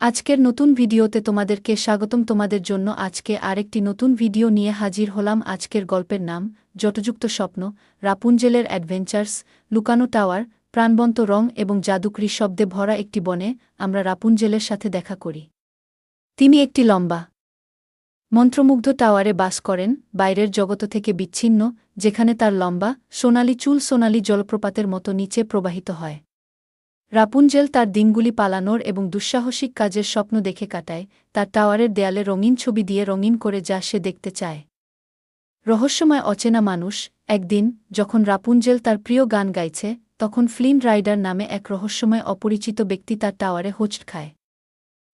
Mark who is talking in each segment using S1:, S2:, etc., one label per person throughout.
S1: আজকের নতুন ভিডিওতে তোমাদেরকে স্বাগতম। তোমাদের জন্য আজকে আরেকটি নতুন ভিডিও নিয়ে হাজির হলাম। আজকের গল্পের নাম, জটযুক্ত স্বপ্ন, রাপুঞ্জেলের অ্যাডভেঞ্চার্স, লুকানো টাওয়ার, প্রাণবন্ত রং এবং জাদুকরি শব্দে ভরা একটি বনে আমরা রাপুঞ্জেলের সাথে দেখা করি। তিনি একটি লম্বা, মন্ত্রমুগ্ধ টাওয়ারে বাস করেন, বাইরের জগত থেকে বিচ্ছিন্ন, যেখানে তার লম্বা, সোনালি চুল সোনালি জলপ্রপাতের মতো নিচে প্রবাহিত হয়। রাপুঞ্জেল তার দিনগুলি পালানোর এবং দুঃসাহসিক কাজের স্বপ্ন দেখে কাটায়, তার টাওয়ারের দেয়ালে রঙিন ছবি দিয়ে রঙিন করে যা সে দেখতে চায়। রহস্যময় অচেনা মানুষ, একদিন, যখন রাপুঞ্জেল তার প্রিয় গান গাইছে, তখন ফ্লিন রাইডার নামে এক রহস্যময় অপরিচিত ব্যক্তি তার টাওয়ারে হোঁচট খায়।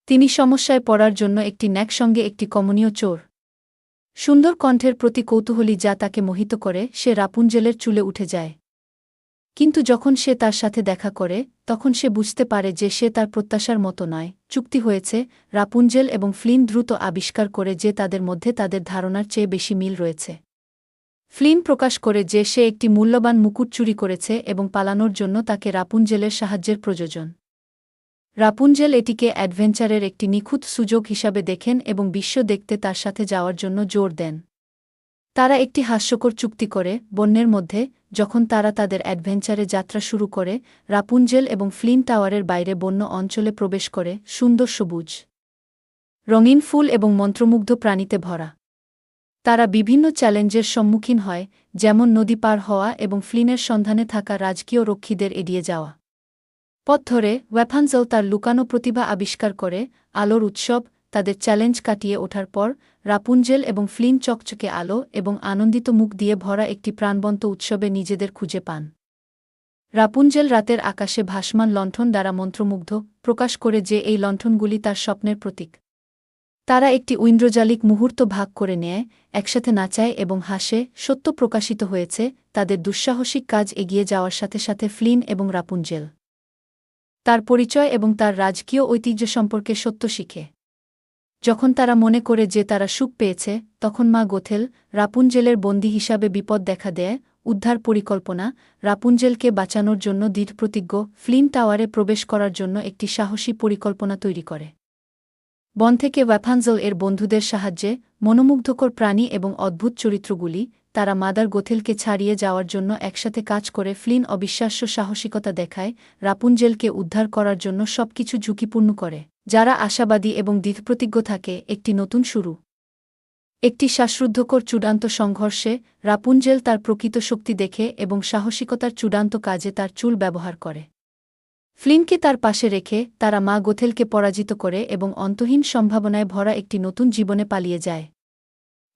S1: তিনি সমস্যায় পড়ার জন্য একটি ন্যাক সঙ্গে একটি কমনীয় চোর। সুন্দর কণ্ঠের প্রতি কৌতূহলী যা তাকে মোহিত করে, সে রাপুঞ্জেলের চুলে উঠে যায়। কিন্তু যখন সে তার সাথে দেখা করে তখন সে বুঝতে পারে যে সে তার প্রত্যাশার মতো নয়। চুক্তি হয়েছে, রাপুঞ্জেল এবং ফ্লিন দ্রুত আবিষ্কার করে যে তাদের মধ্যে তাদের ধারণার চেয়ে বেশি মিল রয়েছে। ফ্লিন প্রকাশ করে যে সে একটি মূল্যবান মুকুট চুরি করেছে এবং পালানোর জন্য তাকে রাপুঞ্জেলের সাহায্যের প্রয়োজন। রাপুঞ্জেল এটিকে অ্যাডভেঞ্চারের একটি নিখুঁত সুযোগ হিসাবে দেখেন এবং বিশ্ব দেখতে তার সাথে যাওয়ার জন্য জোর দেন। তারা একটি হাস্যকর চুক্তি করে, বন্যের মধ্যে, যখন তারা তাদের অ্যাডভেঞ্চারে যাত্রা শুরু করে, রাপুঞ্জেল এবং ফ্লিন টাওয়ারের বাইরে বন্য অঞ্চলে প্রবেশ করে, সুন্দর সবুজ, রঙিন ফুল এবং মন্ত্রমুগ্ধ প্রাণীতে ভরা। তারা বিভিন্ন চ্যালেঞ্জের সম্মুখীন হয়, যেমন নদী পার হওয়া এবং ফ্লিনের সন্ধানে থাকা রাজকীয় রক্ষীদের এড়িয়ে যাওয়া। পথ ধরে, ওয়েফানজল তার লুকানো প্রতিভা আবিষ্কার করে, আলোর উৎসব তাদের চ্যালেঞ্জ কাটিয়ে ওঠার পর, রাপুঞ্জেল এবং ফ্লিন চকচকে আলো এবং আনন্দিত মুখ দিয়ে ভরা একটি প্রাণবন্ত উৎসবে নিজেদের খুঁজে পান। রাপুঞ্জেল রাতের আকাশে ভাসমান লণ্ঠন দ্বারা মন্ত্রমুগ্ধ, প্রকাশ করে যে এই লণ্ঠনগুলি তার স্বপ্নের প্রতীক। তারা একটি ঐন্দ্রজালিক মুহূর্ত ভাগ করে নেয়, একসাথে নাচায় এবং হাসে, সত্য প্রকাশিত হয়েছে, তাদের দুঃসাহসিক কাজ এগিয়ে যাওয়ার সাথে সাথে ফ্লিন এবং রাপুঞ্জেল। তার পরিচয় এবং তার রাজকীয় ঐতিহ্য সম্পর্কে সত্য শিখে। যখন তারা মনে করে যে তারা সুখ পেয়েছে, তখন মা গোথেল রাপুঞ্জেলের বন্দী হিসাবে বিপদ দেখা দেয়, উদ্ধার পরিকল্পনা, রাপুঞ্জেলকে বাঁচানোর জন্য দৃঢ়প্রতিজ্ঞ, ফ্লিন টাওয়ারে প্রবেশ করার জন্য একটি সাহসী পরিকল্পনা তৈরি করে। বন থেকে ওয়াফানজল এর বন্ধুদের সাহায্যে মনোমুগ্ধকর প্রাণী এবং অদ্ভুত চরিত্রগুলি, তারা মাদার গোথেলকে ছাড়িয়ে যাওয়ার জন্য একসাথে কাজ করে ফ্লিন অবিশ্বাস্য সাহসিকতা দেখায়, রাপুঞ্জেলকে উদ্ধার করার জন্য সবকিছু ঝুঁকিপূর্ণ করে। যারা আশাবাদী এবং দৃঢ়প্রতিজ্ঞ থাকে, একটি নতুন শুরু। একটি শ্বাসরুদ্ধকর চূড়ান্ত সংঘর্ষে রাপুঞ্জেল তার প্রকৃত শক্তি দেখে এবং সাহসিকতার চূড়ান্ত কাজে তার চুল ব্যবহার করে। ফ্লিনকে তার পাশে রেখে তারা মা গোথেলকে পরাজিত করে এবং অন্তহীন সম্ভাবনায় ভরা একটি নতুন জীবনে পালিয়ে যায়।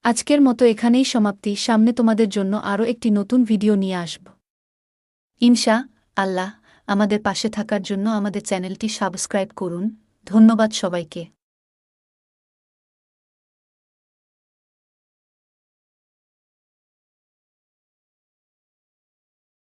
S1: আজকের মতো এখানেই সমাপ্তি, সামনে তোমাদের জন্য আরও একটি নতুন ভিডিও নিয়ে আসব। ইনশা আল্লাহ, আমাদের পাশে থাকার জন্য আমাদের চ্যানেলটি সাবস্ক্রাইব করুন ধন্যবাদ সবাইকে।